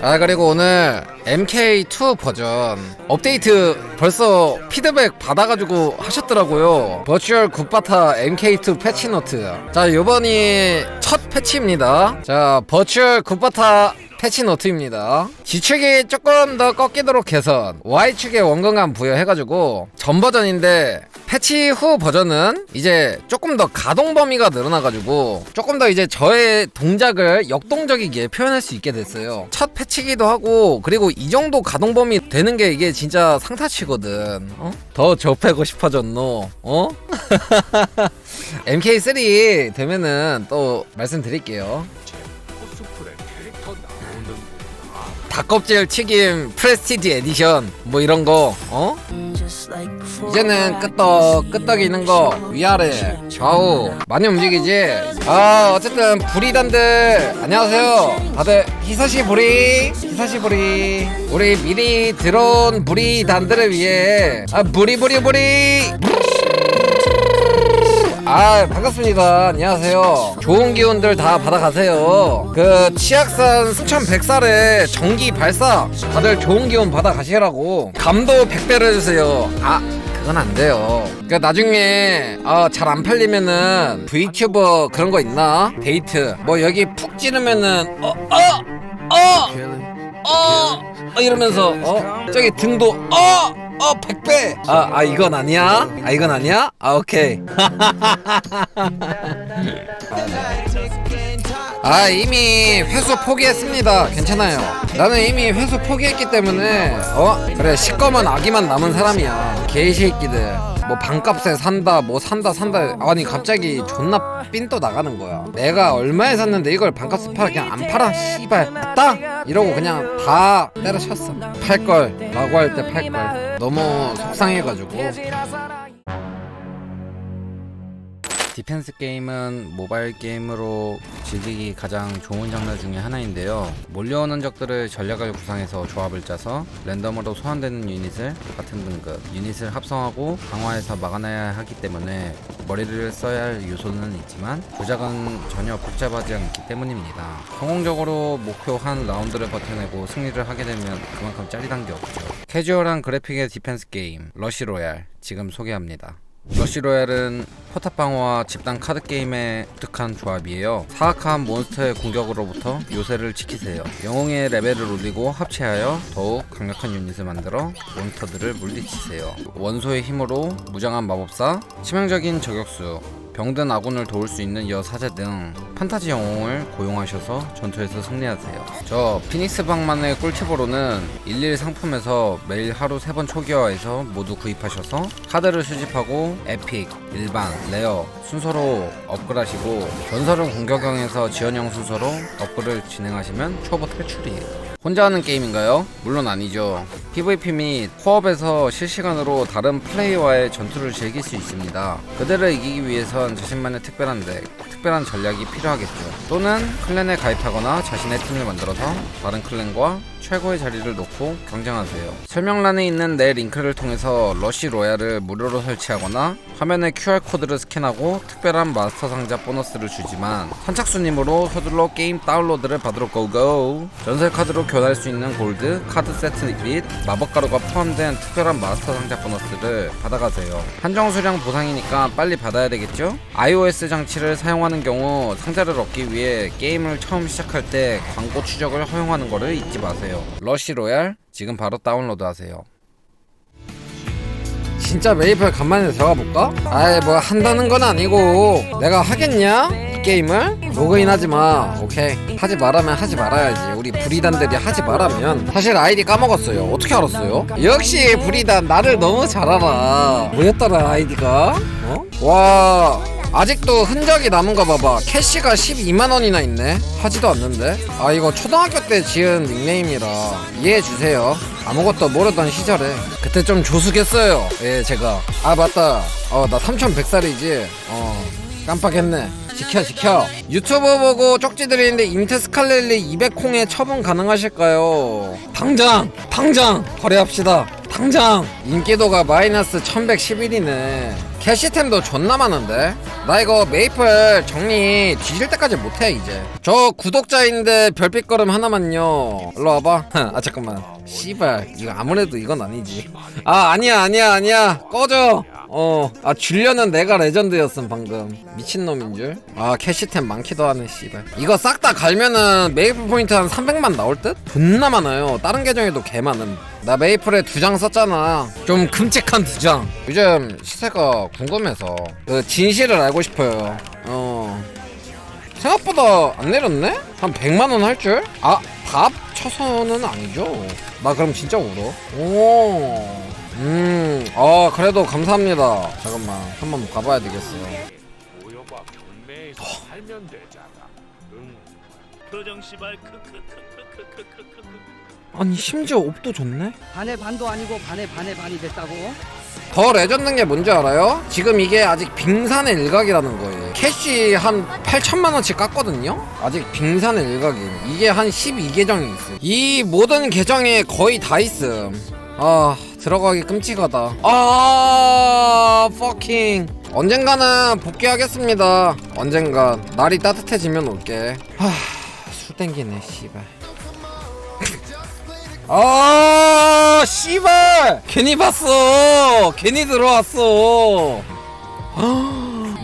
아 그리고 오늘 MK2 버전 업데이트 벌써 피드백 받아가지고 하셨더라고요. 버추얼 굿바타 MK2 패치노트. 자 요번이 첫 패치입니다. 자 버추얼 굿바타 패치노트입니다 G축이 조금 더 꺾이도록 개선 Y축에 원근감 부여해가지고 전 버전인데 패치 후 버전은 이제 조금 더 가동 범위가 늘어나가지고 조금 더 이제 저의 동작을 역동적이게 표현할 수 있게 됐어요. 첫 패치기도 하고 그리고 이 정도 가동 범위 되는 게 이게 진짜 상타치거든. 어? 더 접하고 싶어졌노. 어? MK3 되면은 또 말씀드릴게요. 코스프레 닭껍질 튀김 프레스티지 에디션 뭐 이런 거 어? 이제는 끄떡 끄떡이는 거 위아래. 좌우 많이 움직이지? 아 어쨌든 부리단들 안녕하세요. 다들 히사시 부리 히사시 부리. 우리 미리 들어온 부리단들을 위해 아 부리 부리 부리 아 반갑습니다. 안녕하세요. 좋은 기운들 다 받아가세요. 그 치악산 수천 백살에 전기 발사. 다들 좋은 기운 받아가시라고 감도 100배로 해주세요. 아 그건 안 돼요. 그 나중에 아, 잘안 팔리면은 V튜버 그런 거 있나? 데이트. 뭐 여기 푹 찌르면은 어 어 어 어, 어, 이러면서 어? 저기 등도 어. 어, 100배! 아, 아, 이건 아니야? 아, 이건 아니야? 아, 오케이. 아, 이미 회수 포기했습니다. 괜찮아요. 나는 이미 회수 포기했기 때문에, 어? 그래, 시꺼먼 아기만 남은 사람이야. 개새끼들. 뭐 방값에 산다, 뭐 산다, 산다. 아니, 갑자기 존나 삔또 나가는 거야. 내가 얼마에 샀는데 이걸 방값에 팔아. 그냥 안 팔아. 씨발. 맞다? 이러고 그냥 다 때려쳤어. 팔걸. 라고 할 때 팔걸. 너무 속상해가지고. 디펜스 게임은 모바일 게임으로 즐기기 가장 좋은 장르 중에 하나인데요. 몰려오는 적들을 전략을 구상해서 조합을 짜서 랜덤으로 소환되는 유닛을 같은 등급 유닛을 합성하고 강화해서 막아내야 하기 때문에 머리를 써야 할 요소는 있지만 조작은 전혀 복잡하지 않기 때문입니다. 성공적으로 목표 한 라운드를 버텨내고 승리를 하게 되면 그만큼 짜릿한 게 없죠. 캐주얼한 그래픽의 디펜스 게임 러시 로얄 지금 소개합니다. 러시로얄은 포탑 방어와 집단 카드 게임의 독특한 조합이에요. 사악한 몬스터의 공격으로부터 요새를 지키세요. 영웅의 레벨을 올리고 합체하여 더욱 강력한 유닛을 만들어 몬스터들을 물리치세요. 원소의 힘으로 무장한 마법사, 치명적인 저격수, 병든 아군을 도울 수 있는 여사제 등 판타지 영웅을 고용하셔서 전투에서 승리하세요. 저 피닉스 방만의 꿀팁으로는 11 상품에서 매일 하루 3번 초기화해서 모두 구입하셔서 카드를 수집하고 에픽, 일반, 레어 순서로 업글하시고 전설은 공격형에서 지원형 순서로 업글을 진행하시면 초보 탈출이에요. 혼자 하는 게임인가요? 물론 아니죠. PVP 및 코업에서 실시간으로 다른 플레이와의 전투를 즐길 수 있습니다. 그들을 이기기 위해선 자신만의 특별한 덱, 특별한 전략이 필요하겠죠. 또는 클랜에 가입하거나 자신의 팀을 만들어서 다른 클랜과 최고의 자리를 놓고 경쟁하세요. 설명란에 있는 내 링크를 통해서 러시 로얄을 무료로 설치하거나 화면에 QR코드를 스캔하고 특별한 마스터 상자 보너스를 주지만 선착순님으로 서둘러 게임 다운로드를 받으러 고고 전설 카드로 교환할 수 있는 골드, 카드 세트 및 마법 가루가 포함된 특별한 마스터 상자 보너스를 받아가세요. 한정 수량 보상이니까 빨리 받아야 되겠죠? iOS 장치를 사용하는 경우 상자를 얻기 위해 게임을 처음 시작할 때 광고 추적을 허용하는 것을 잊지 마세 요. 러시 로얄 지금 바로 다운로드 하세요. 진짜 메이플 간만에 들어가 볼까? 아이 뭐 한다는 건 아니고 내가 하겠냐? 이 게임을? 로그인 하지 마. 오케이. 하지 말라면 하지 말아야지. 우리 브리단들이 하지 말라면. 사실 아이디 까먹었어요. 어떻게 알았어요? 역시 브리단 나를 너무 잘 알아. 뭐였더라 아이디가? 어? 와. 아직도 흔적이 남은 거 봐봐. 캐시가 12만 원이나 있네. 하지도 않는데. 아 이거 초등학교 때 지은 닉네임이라 이해해 주세요. 아무것도 모르던 시절에 그때 좀 조숙했어요. 예 제가. 아 맞다. 어나 3,100살이지. 어 깜빡했네. 지켜 지켜. 유튜브 보고 쪽지 드리는데 인테스칼렐리 200콩에 처분 가능하실까요? 당장 당장 거래합시다. 당장 인기도가 마이너스 1111이네. 캐시템도 존나 많은데? 나 이거 메이플 정리 뒤질 때까지 못해 이제. 저 구독자인데 별빛 걸음 하나만요. 일로 와봐. 아 잠깐만. 씨발 이거 아무래도 이건 아니지. 아 아니야 아니야 아니야. 꺼져 어 아 줄려는 내가 레전드였음 방금 미친놈인 줄 아 캐시템 많기도 하네 씨발 이거 싹 다 갈면은 메이플 포인트 한 300만 나올 듯? 존나 많아요 다른 계정에도 개 많음 나 메이플에 두 장 썼잖아 좀 끔찍한 두 장 요즘 시세가 궁금해서 그 진실을 알고 싶어요 어 생각보다 안 내렸네? 한 100만 원 할 줄? 아, 다 합쳐서는 아니죠. 나 그럼 진짜 울어. 오. 음, 아, 그래도 감사합니다. 잠깐만, 한번 가봐야 되겠어. 모여봐 경매에서 살면 되잖아. 응. 표정 씨발 크크크크크크크크 아니, 심지어 옵도 좋네? 반의 반도 아니고 반의 반의 반이 됐다고? 더 레전드인 게 뭔지 알아요? 지금 이게 아직 빙산의 일각이라는 거예요. 캐시 한 8천만원치 깠거든요? 아직 빙산의 일각임. 이게 한 12계정이 있음. 이 모든 계정에 거의 다 있음. 아, 들어가기 끔찍하다. 아, fucking. 언젠가는 복귀하겠습니다. 언젠간. 날이 따뜻해지면 올게. 하, 술 땡기네, 씨발. 아 씨발 괜히 봤어 괜히 들어왔어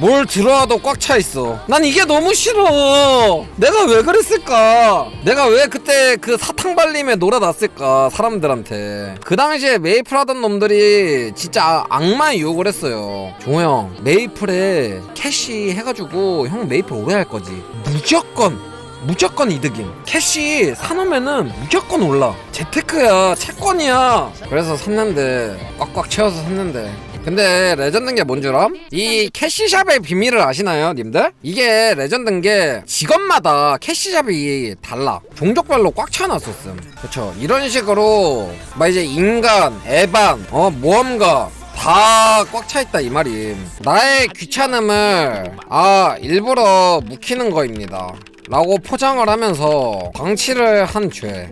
뭘 들어와도 꽉 차 있어 난 이게 너무 싫어 내가 왜 그랬을까 내가 왜 그때 그 사탕 발림에 놀아놨을까 사람들한테 그 당시에 메이플 하던 놈들이 진짜 악마의 유혹을 했어요 종호 형 메이플에 캐시 해가지고 형 메이플 오래 할 거지 무조건 무조건 이득임. 캐시 사놓으면은 무조건 올라. 재테크야, 채권이야. 그래서 샀는데 꽉꽉 채워서 샀는데. 근데 레전드인 게 뭔 줄 암? 이 캐시샵의 비밀을 아시나요, 님들? 이게 레전드인 게 직업마다 캐시샵이 달라. 종족별로 꽉 채워놨었음. 그쵸. 이런 식으로 막 이제 인간, 에반, 어 모험가 다 꽉 차 있다 이 말임. 나의 귀찮음을 아 일부러 묵히는 거입니다. 라고 포장을 하면서 방치를 한 죄.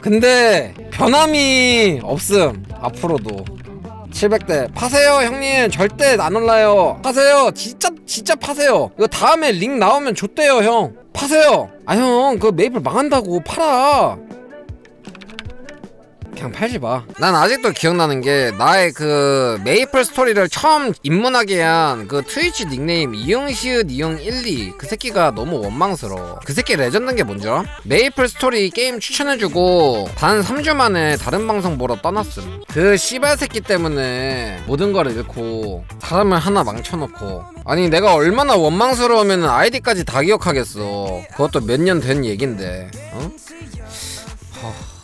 근데 변함이 없음 앞으로도. 700대. 파세요 형님. 절대 안 올라요. 파세요. 진짜 진짜 파세요. 이거 다음에 링 나오면 좆대요 형. 파세요. 아 형 그 메이플 망한다고. 팔아 그냥 팔지 마. 난 아직도 기억나는 게 나의 그 메이플 스토리를 처음 입문하게 한 그 트위치 닉네임 이응시읒 이응 12 그 새끼가 너무 원망스러워. 그 새끼 레전드인 게 뭔지 알아? 메이플 스토리 게임 추천해주고 단 3주 만에 다른 방송 보러 떠났음. 그 씨발 새끼 때문에 모든 걸 잃고 사람을 하나 망쳐놓고 아니 내가 얼마나 원망스러우면 아이디까지 다 기억하겠어. 그것도 몇 년 된 얘긴데. 어? 허...